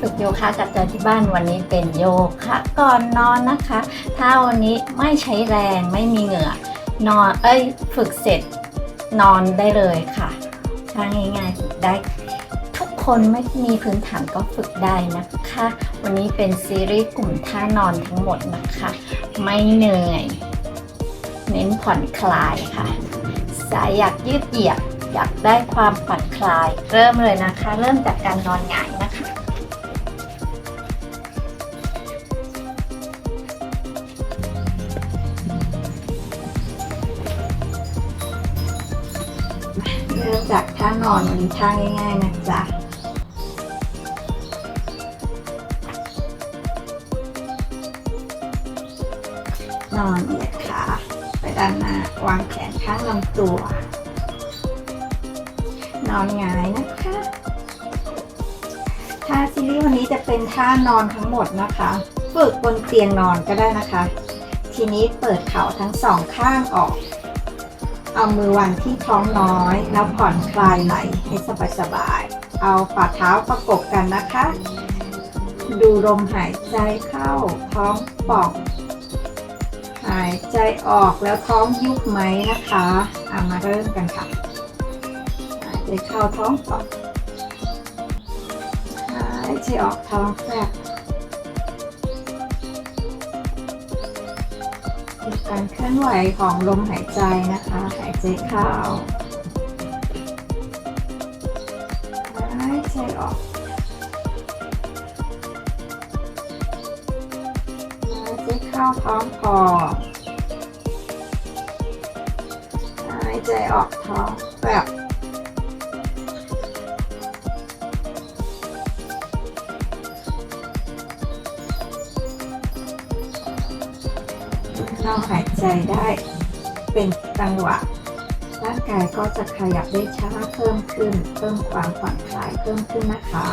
ฝึกโยคะกับจอยที่บ้านวันนี้เป็นโยคะก่อนนอนนะคะ ถ้าวันนี้ไม่ใช้แรงไม่มีเหงื่อนอนเอ้ยฝึกเสร็จนอนได้เลยค่ะถ้าง่ายๆฝึกได้ ทุกคนไม่มีพื้นฐานก็ฝึกได้นะคะ วันนี้เป็นซีรีส์กลุ่มท่านอนทั้งหมดนะคะ ไม่เหนื่อย เน้นผ่อนคลายค่ะ สายอยากยืดเหยียดอยากได้ความผ่อนคลาย เริ่มเลยนะคะ เริ่มจากการนอนหงายนะคะ จากท่านอนวันนี้ท่าง่ายๆนะจ๊ะนอนเหยียดขาไปด้านหน้าวางแขนข้างลำตัว นอนหงายนะคะท่าซีรีส์วันนี้จะเป็นท่านอนทั้งหมดนะคะ ฝึกบนเตียงนอนก็ได้นะคะ ทีนี้เปิดเข่าทั้งสองข้างออก เอามือวางที่ท้องน้อย แล้วผ่อนคลายไหล่ให้สบายๆ เอาฝ่าเท้าประกบกันนะคะ ดูลมหายใจเข้าท้องป่องหายใจออกแล้วท้องยุบไหมนะคะเอามาเริ่มกันค่ะหายใจเข้าท้องป่องหายใจออกท้องแฟบ การเคลื่อนไหวของลมหายใจนะคะ หายใจเข้าหายใจออกหายใจเข้าท้องคอหายใจออกท้องแบบ เราหายใจได้เป็นจังหวะ ร่างกายก็จะขยับได้ช้าเพิ่มขึ้น เพิ่มความผ่อนคลายเพิ่มขึ้นนะคะ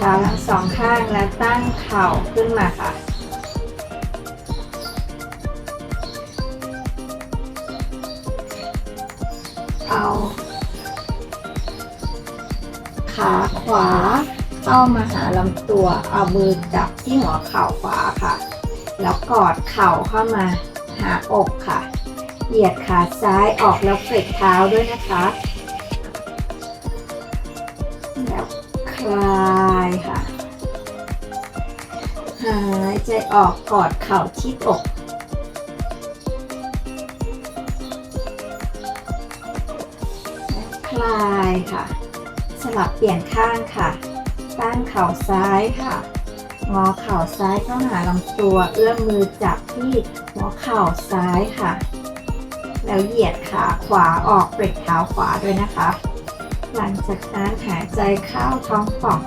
เท้าทั้งสองข้างและตั้งเข่าขึ้นมาค่ะ เอาขาขวาเข้ามาหาลำตัว เอามือจับที่หัวเข่าขวาค่ะ แล้วกอดเข่าเข้ามาหาอกค่ะ เหยียดขาซ้ายออกแล้วเฟกเท้าด้วยนะคะ คลายค่ะ หายใจออกกอดเข่าที่อกคลายค่ะ สลับเปลี่ยนข้างค่ะตั้งเข่าซ้ายค่ะ งอเข่าซ้ายเข้าหาลำตัว เอื้อมมือจับที่หัวเข่าซ้ายค่ะ แล้วเหยียดขาขวาออกเปรกเท้าขวาด้วยนะคะ หลังจากนั้นหายใจเข้าท้องป่อง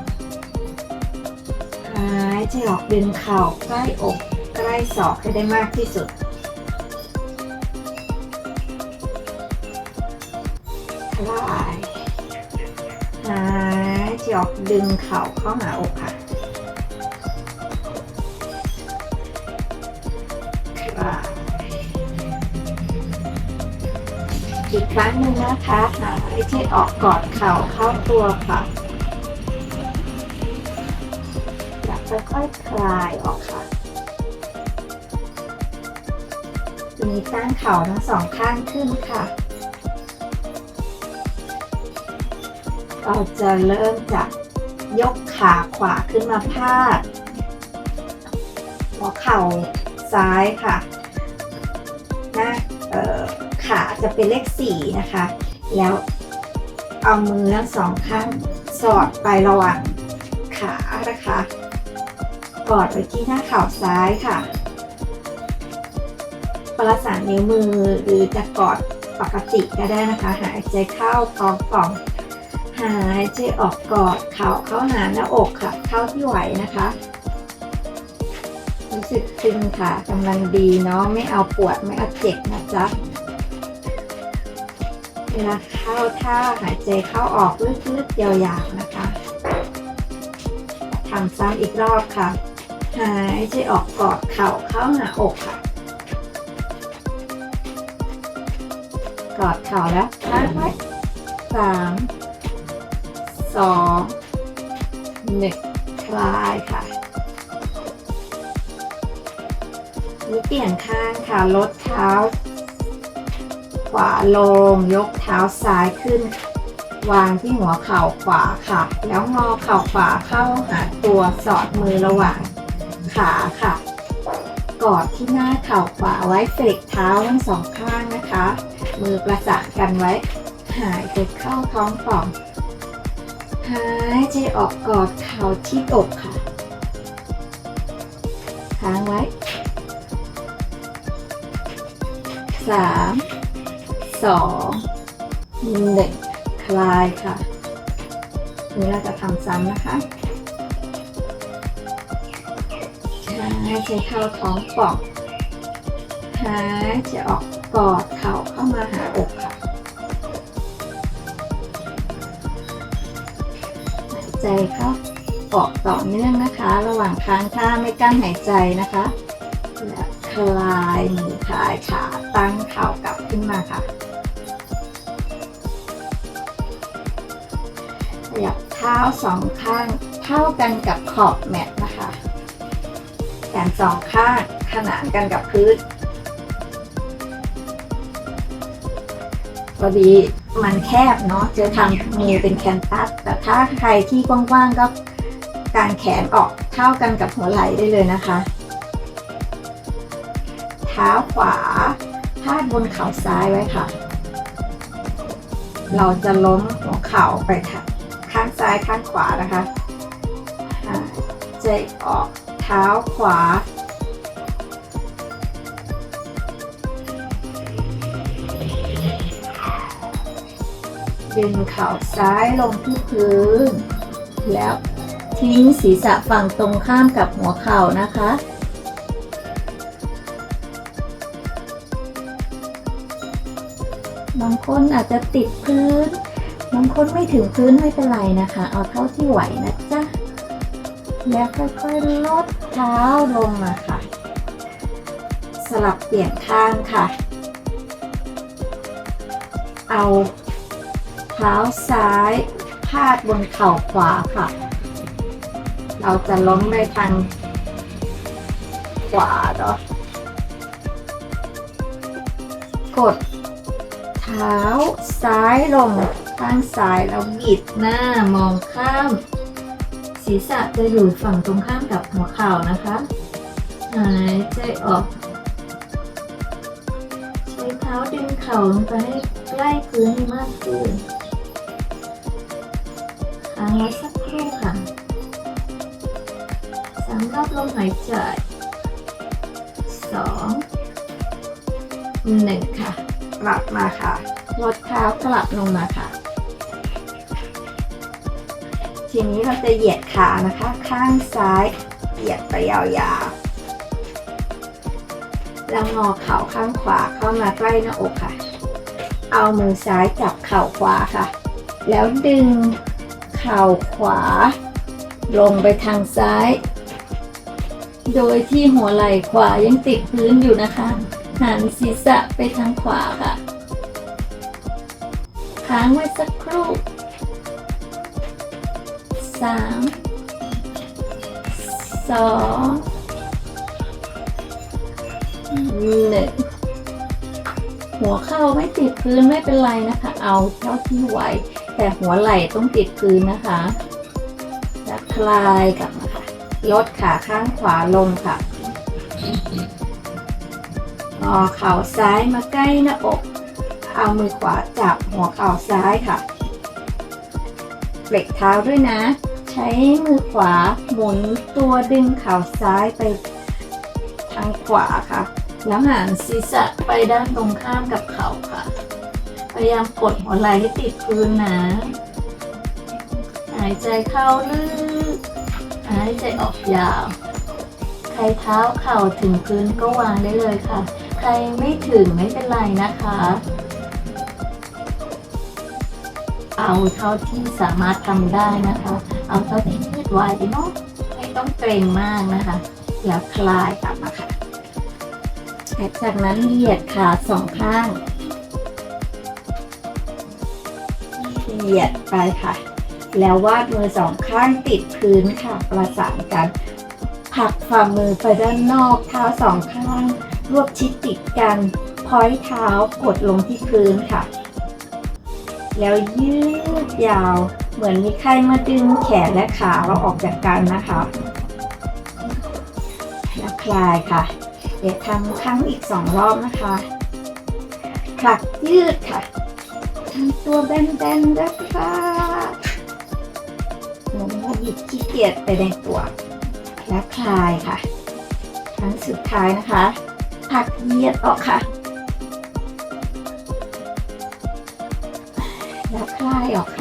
หายใจออกดึงเข่าใกล้อกใกล้ศอกให้ได้มากที่สุดคลายหายใจออกดึงเข่าเข้าหาอกค่ะ ครั้งหนึ่งนะคะหายใจออกกอดเข่าเข้าตัวค่ะแล้วค่อยๆคลายออกค่ะทีนี้ตั้งเข่าทั้งสองข้างขึ้นค่ะเราจะเริ่มจากยกขาขวาขึ้นมาพาดหัวเข่าซ้ายค่ะ ขาจะเป็นเลขสี่นะคะ แล้วเอามือทั้งสองข้างสอดไประหว่างขานะคะ กอดไว้ที่หน้าเข่าซ้ายค่ะ ประสานนิ้วมือหรือจะกอดปกติก็ได้นะคะ หายใจเข้าท้องป่อง หายใจออกกอดเข่าเข้าหาหน้าอกค่ะเข้าที่ไหวนะคะรู้สึกตึงค่ะกำลังดีเนาะไม่เอาปวดไม่เอาเจ็บนะจ๊ะ เวลาเข้าท่าหายใจเข้าออกลึกๆยาวๆนะคะทำซ้ำอีกรอบค่ะ หายใจออกกอดเข่าเข้าหน้าอกค่ะ กอดเข่าแล้วค้างไว้สามสองหนึ่งคลายค่ะนี่เปลี่ยนข้างค่ะลดเท้า ขวาลง ยกเท้าซ้ายขึ้น วางที่หัวเข่าขวาค่ะ แล้วงอเข่าขวาเข้าหาตัวสอดมือระหว่างขาค่ะ กอดที่หน้าเข่าขวาไว้เฟกเท้าทั้งสองข้างนะคะ มือประสานกันไว้ หายใจเข้าท้องป่อง หายใจออกกอดเข่าที่อกค่ะค้างไว้สาม สองหนึ่งคลายค่ะนี่เราจะทำซ้ำนะคะหายใจเข้าท้องป่องหายใจออกกอดเข่าเข้ามาหาอกค่ะหายใจเข้าออกต่อเนื่องนะคะ ระหว่างค้างท่าไม่กั้นหายใจนะคะและคลายมือคลายขาตั้งเข่ากลับขึ้นมาค่ะ ขยับเท้าสองข้างเท่ากันกับขอบแมตนะคะแขนสองข้างขนานกันกับพื้นพอดีมันแคบเนาะจะทำมือเป็นแคนตัส แต่ถ้าใครที่กว้างๆก็การแขนออกเท่ากันกับหัวไหล่ได้เลยนะคะ เท้าขวาพาดบนเข่าซ้ายไว้ค่ะ เราจะล้มหัวเข่าไปค่ะ ซ้ายข้างขวานะคะหายใจออกเท้าขวา ดึงเข่าซ้ายลงที่พื้น แล้วทิ้งศีรษะฝั่งตรงข้ามกับหัวเข่านะคะบางคนอาจจะติดพื้น บางคนไม่ถึงพื้นไม่เป็นไรนะคะ เอาเท่าที่ไหวนะจ๊ะ แล้วค่อยๆลดเท้าลงมาค่ะ สลับเปลี่ยนข้างค่ะ เอาเท้าซ้ายพาดบนเข่าขวาค่ะ เราจะล้มในทางขวาเนาะกดเท้าซ้ายลง ข้างซ้ายแล้วบิดหน้ามองข้าม ศีรษะจะอยู่ฝั่งตรงข้ามกับหัวเข่านะคะหายใจออก ใช้เท้าดึงเข่าลงไปให้ใกล้พื้นให้มากขึ้นค้างไว้สักครู่ค่ะสามรอบลมหายใจสองหนึ่งค่ะ กลับมาค่ะลดเท้ากลับลงมาค่ะ ทีนี้เราจะเหยียดขานะคะ ข้างซ้าย เหยียดไปยาวๆ แล้วงอเข่าข้างขวาเข้ามาใกล้หน้าอกค่ะ เอามือซ้ายจับเข่าขวาค่ะ แล้วดึงเข่าขวา ลงไปทางซ้าย โดยที่หัวไหล่ขวายังติดพื้นอยู่นะคะ หันศีรษะไปทางขวาค่ะ ค้างไว้สักครู่ สามสองหนึ่งหัวเข่าไม่ติดพื้นไม่เป็นไรนะคะ เอาเท่าที่ไหว แต่หัวไหล่ต้องติดพื้นนะคะจะคลายกลับมาค่ะลดขาข้างขวาลงค่ะงอเข่าซ้ายมาใกล้หน้าอก เอามือขวาจับหัวเข่าซ้ายค่ะเบรกเท้าด้วยนะ ใช้มือขวาหมุนตัวดึงเข่าซ้ายไปทางขวาค่ะ แล้วหันศีรษะไปด้านตรงข้ามกับเข่าค่ะ พยายามกดหัวไหล่ให้ติดพื้นนะ หายใจเข้าลึก หายใจออกยาว ใครเท้าเข่าถึงพื้นก็วางได้เลยค่ะ ใครไม่ถึงไม่เป็นไรนะคะ เอาเท่าที่สามารถทำได้นะคะ เอาเท่าที่ยืดไหวเนาะไม่ต้องเกรงมากนะคะอย่าคลายกลับมาค่ะและจากนั้นเหยียดขาสองข้าง เหยียดไปค่ะ แล้ววาดมือสองข้างติดพื้นค่ะ ประสานกันผลักฝ่ามือไปด้านนอกเท้าสองข้าง รวบชิดติดกันพอยเท้ากดลงที่พื้นค่ะ แล้วยืดยาว เหมือนมีใครมาดึงแขนและขาเราออกจากกันนะคะแล้วคลายค่ะ เดี๋ยวทำครั้งอีกสองรอบนะคะผลักยืดค่ะทำตัวแบนๆนะคะหมุนหยิบขี้เกียจไปในตัว และคลายค่ะ ครั้งสุดท้ายนะคะผลักเหยียดออกค่ะ แล้วคลายออกค่ะ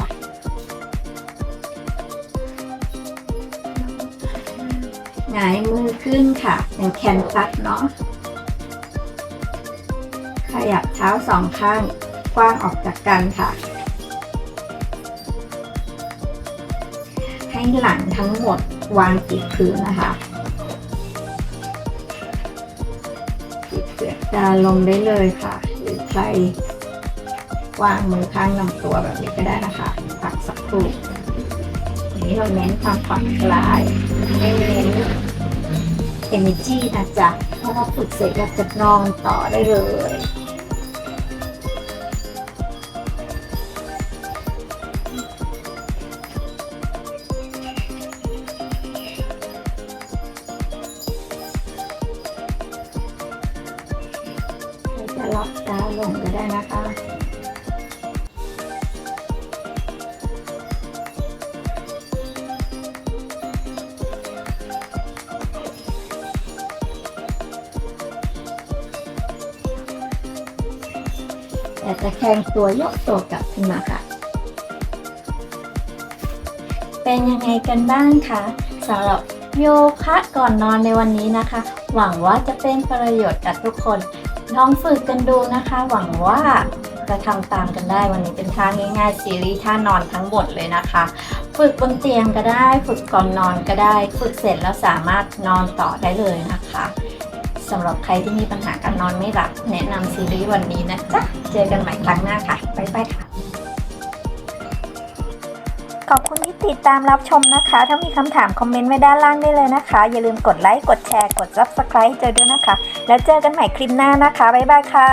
หงายมือขึ้นค่ะเป็นแคนตัสเนาะ ขยับเท้าสองข้างกว้างออกจากกันค่ะ ให้หลังทั้งหมดวางติดพื้นนะคะปิดเปลือกตาลงได้เลยค่ะ หรือใครวางมือข้างลำตัวแบบนี้ก็ได้นะคะพักสักครู่อันนี้เราเน้นความผ่อนคลายไม่เน้น energy นะจ๊ะเพราะว่าฝึกเสร็จเราจะนอนต่อได้เลยจะล็อกตาลงก็ได้นะคะ แต่จะแข็งตัวยกตัวกลับขึ้นมาค่ะ เป็นยังไงกันบ้างคะสำหรับโยคะก่อนนอนในวันนี้นะคะ หวังว่าจะเป็นประโยชน์กับทุกคน ลองฝึกกันดูนะคะ หวังว่าจะทำตามกันได้วันนี้เป็นท่าง่ายๆซีรีส์ท่านอนทั้งหมดเลยนะคะ ฝึกบนเตียงก็ได้ ฝึกก่อนนอนก็ได้ ฝึกเสร็จแล้วสามารถนอนต่อได้เลยนะคะ สำหรับใครที่มีปัญหาการนอนไม่หลับ แนะนำซีรีส์วันนี้นะจ๊ะ เจอกันใหม่ครั้งหน้าค่ะ บ๊ายบายค่ะ ขอบคุณที่ติดตามรับชมนะคะ ถ้ามีคำถามคอมเมนต์ไว้ด้านล่างได้เลยนะคะ อย่าลืมกดไลค์ กดแชร์ กด Subscribe เจอด้วยนะคะ แล้วเจอกันใหม่คลิปหน้านะคะ บ๊ายบายค่ะ